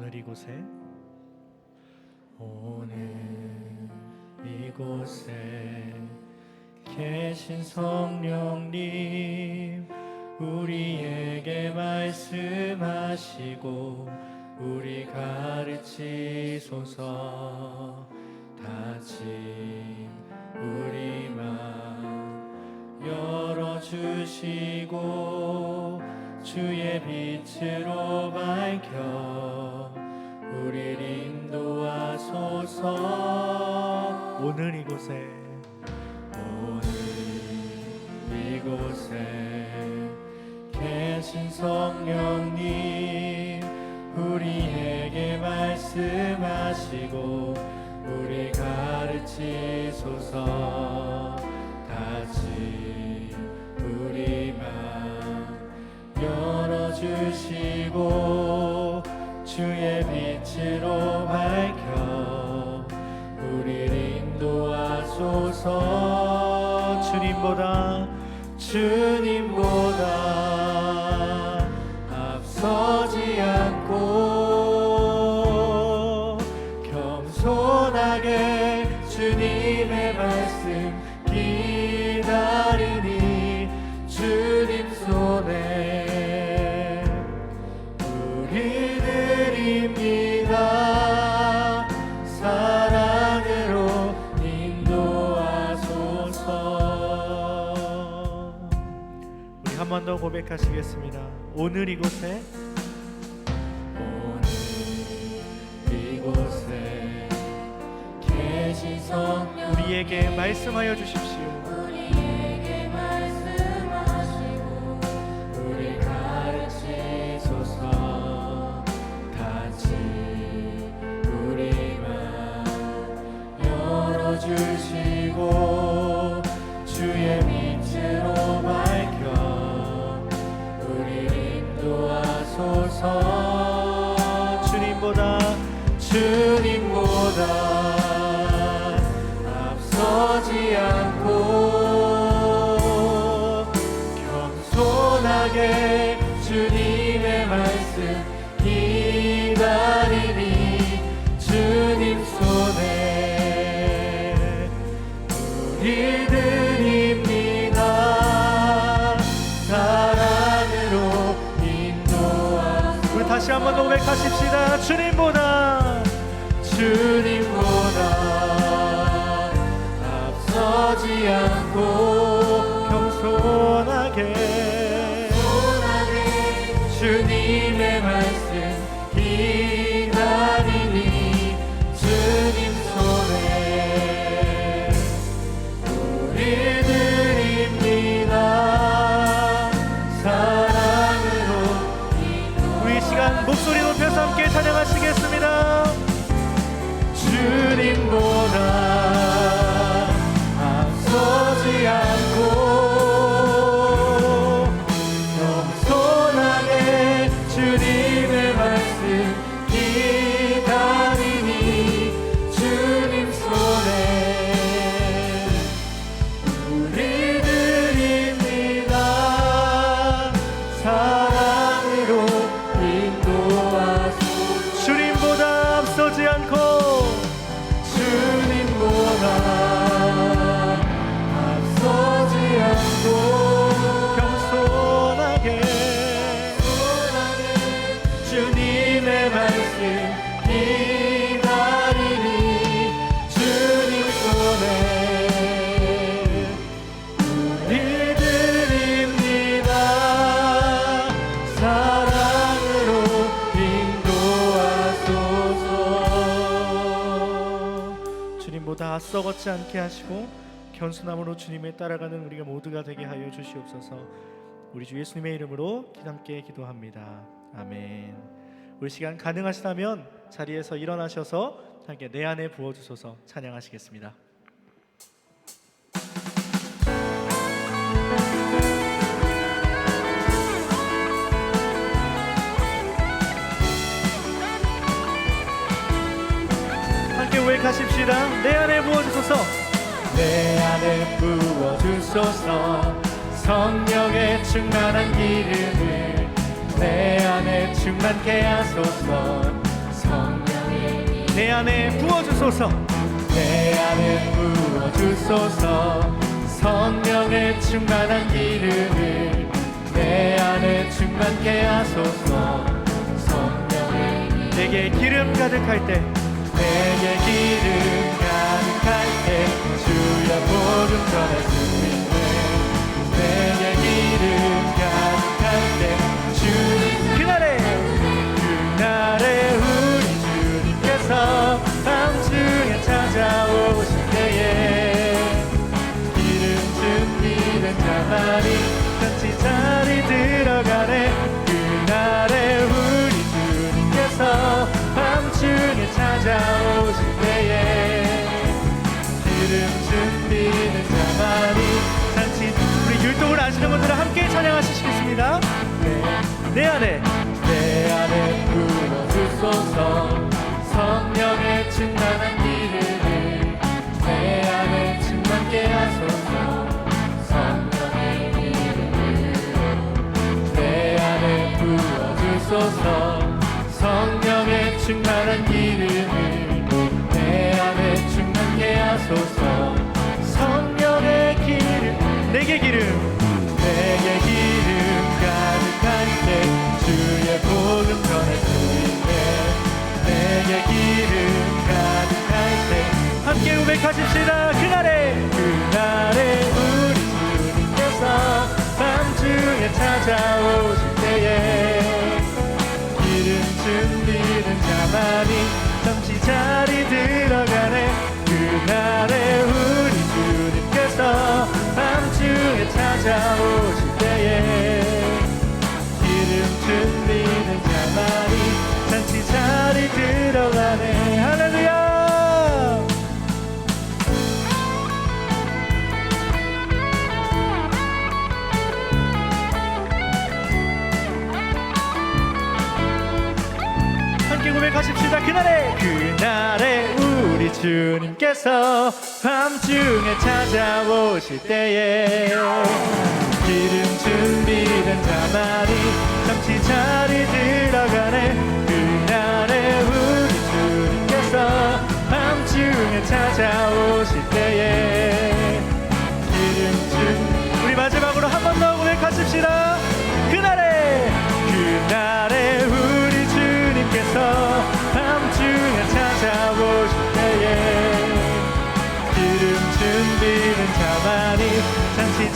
오늘 이곳에? 오늘 이곳에 계신 성령님 우리에게 말씀하시고 우리 가르치소서. 다친 우리 맘 열어주시고 주의 빛으로 밝혀 우리를 인도하소서. 오늘 이곳에. 오늘 이곳에 계신 성령님 우리에게 말씀하시고 우리 가르치소서 주님 고백하시겠습니다. 오늘 이곳에 오늘 이곳에 계신 성령 우리에게 말씀하여 주십시오. 하게 주님의 말씀 기다리니 주님 손에 우리 드립니다. 사랑으로 인도하소서. 우리 다시 한번더 고백하십시다. 주님보다. 주님보다 앞서지 않고 겸손하게 주님 주님보다 앞서 걷지 않게 하시고 겸손함으로 주님을 따라가는 우리가 모두가 되게 하여 주시옵소서. 우리 주 예수님의 이름으로 함께 기도합니다. 아멘. 우리 시간 가능하시다면 자리에서 일어나셔서 함께 내 안에 부어 주소서 찬양하시겠습니다. 고백하십시다. 내 안에 부어 주소서. 내 안에 부어주소서 성령의 충만한 기름을 내 안에 충만케 하소서. 내 안에 부어주소서. 내 안에 부어주소서. 성령의 충만한 기름을 내 안에 충만케 하소서. 성령의 내게 기름 가득할 때 내게 기름 가득할 때 주여 복음 수 자만이 같이 자리 들어가네. 그날에 우리 주님께서 밤중에 찾아오실 때에 기름 준비된 자만이 잔치 우리 율동을 아시는 분들은 함께 찬양하시겠습니다. 내내 안에 내 안에 부어주소서 충만한 기름을 내 안에 충만케 하소서. 성령의 기름 내게 기름. 내게 기름 가득할 때 주의 복음 있네. 내게 기름 가득할 때 함께 고백하십시다. 그날에 그날에 우리 주님께서 밤중에 찾아오실 찾아오실 때에 기름 준비된 자만이 잠시 자리 들어가네. 할렐루야! 고백하십시다. 그날에 그날에 우리 주님께서 밤중에 찾아오실 때에 기름 준비된 자만이 잠시 자리 들어가네. 그날에 우리 주님께서 밤중에 찾아오실 때에 기름 준 우리 마지막으로 한 번 더 고백하십시다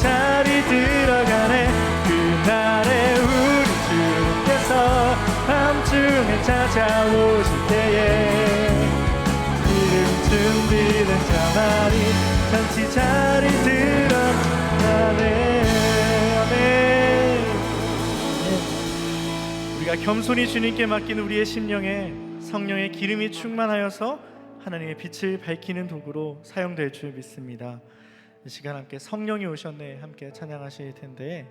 자리 들어가네. 그날에 우리 주님께서 밤중에 찾아오실 때에 기름 준비된 자만이 잠시 자리 들어가네. 우리가 겸손히 주님께 맡긴 우리의 심령에 성령의 기름이 충만하여서 하나님의 빛을 밝히는 도구로 사용될 줄 믿습니다. 이 시간 함께 성령이 오셨네 함께 찬양하실 텐데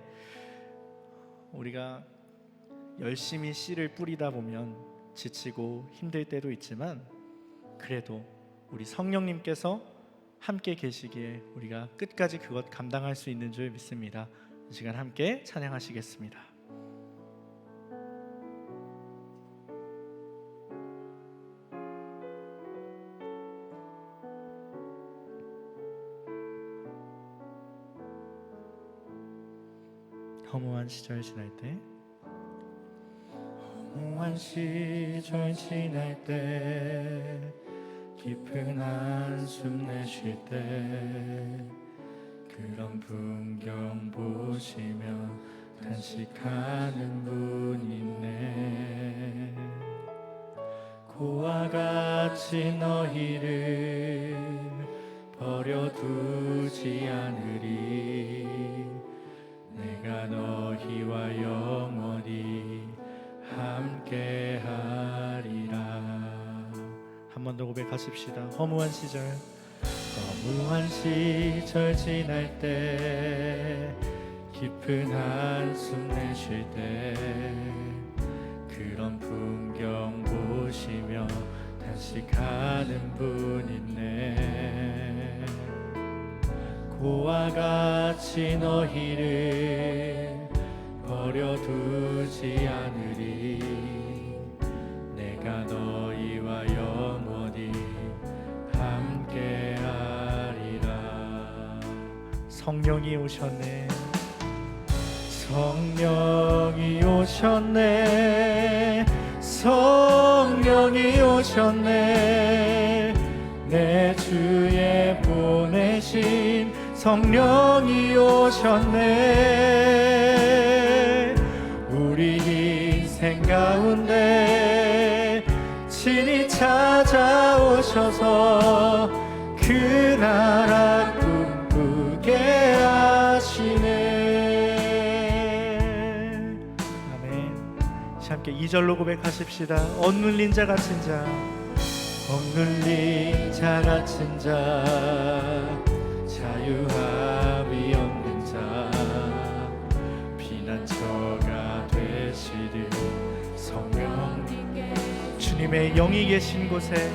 우리가 열심히 씨를 뿌리다 보면 지치고 힘들 때도 있지만 그래도 우리 성령님께서 함께 계시기에 우리가 끝까지 그것 감당할 수 있는 줄 믿습니다. 이 시간 함께 찬양하시겠습니다. 허무한 시절 지날 때? 허무한 시절 지날 때 깊은 한숨 내쉴 때 그런 풍경 보시며 단식하는 분 있네. 고와 같이 너희를 버려두지 않으리 내가 너희와 영원히 함께하리라 한 번 더 고백하십시다. 허무한 시절 허무한 시절 지날 때 깊은 한숨 내쉴 때 그런 풍경 보시며 다시 가는 분 있네 우와 같이 너희를 버려두지 않으리. 내가 너희와 영원히 함께하리라. 성령이 오셨네. 성령이 오셨네. 성령이 오셨네. 내 주에 보내신 성령이 오셨네. 우리 인생 가운데 친히 찾아오셔서 그 나라 꿈꾸게 하시네. 아멘. 시 함께 2절로 고백하십시다. 억눌린 자 같은 자 억눌린 자 같은 자 자유함이 없는 자 피난처가 되시리. 성령 주님의 영이 계신 곳에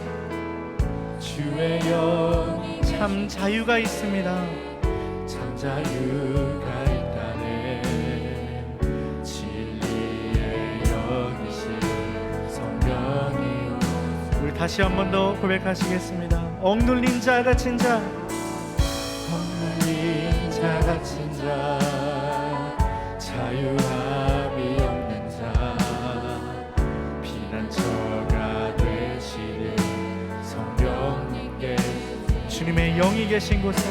주의 영 참 자유가 있습니다. 참 자유가 있다네. 진리의 영이신 성령이 우리 다시 한 번 더 고백하시겠습니다. 억눌린 자 같은 자 자 자유함이 없는 자 피난처가 되시는 성령님께 주님의 영이 계신 곳에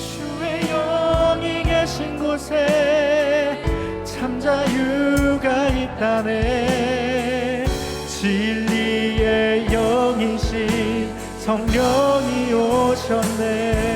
주의 영이 계신 곳에 참 자유가 있다네 진리의 영이신 성령이 오셨네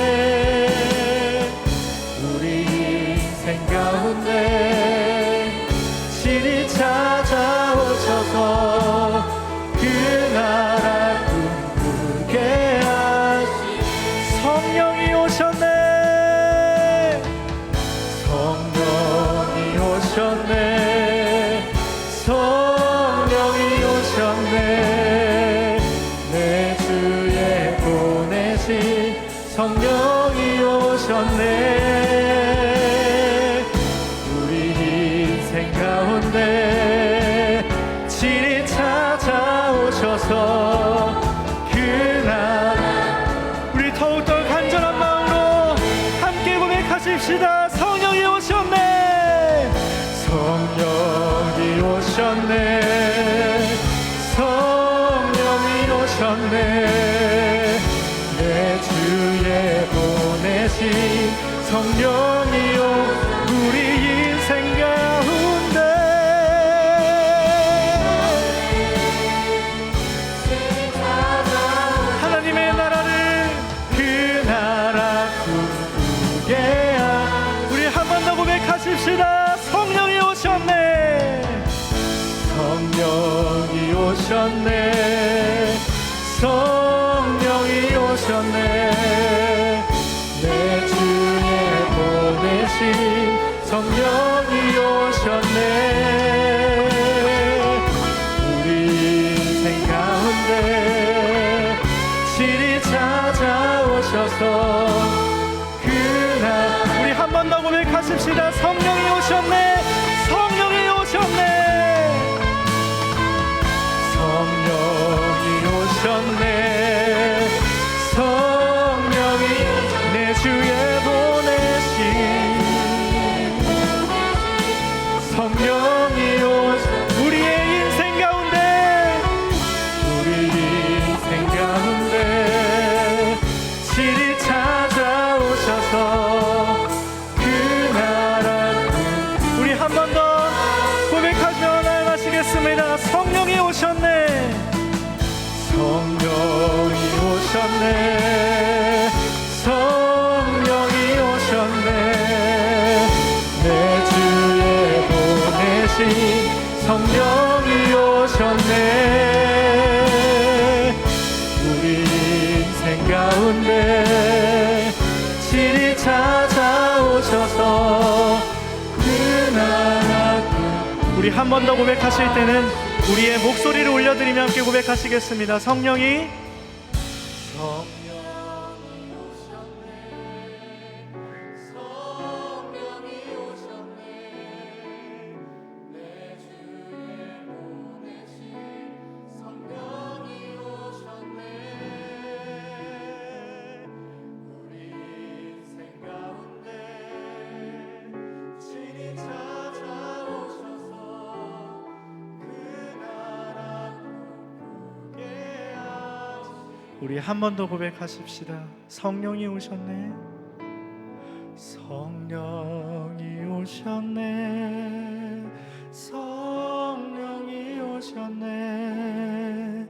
그날 우리 한 번 더 고백하십시다 성령이 오셨네. 성령이 오셨네. 성령이 오셨네 성령이 오셨네. 우리 인생 가운데 진이 찾아오셔서 그 우리 한 번 더 고백하실 때는 우리의 목소리를 올려드리며 함께 고백하시겠습니다. 성령이 성 우리 한 번 더 고백하십시다. 성령이 오셨네. 성령이 오셨네. 성령이 오셨네.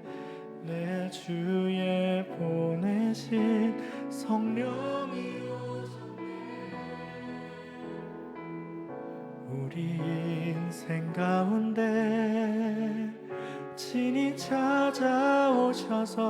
내 주에 보내신 성령이 우리 인생 가운데 친히 찾아오셔서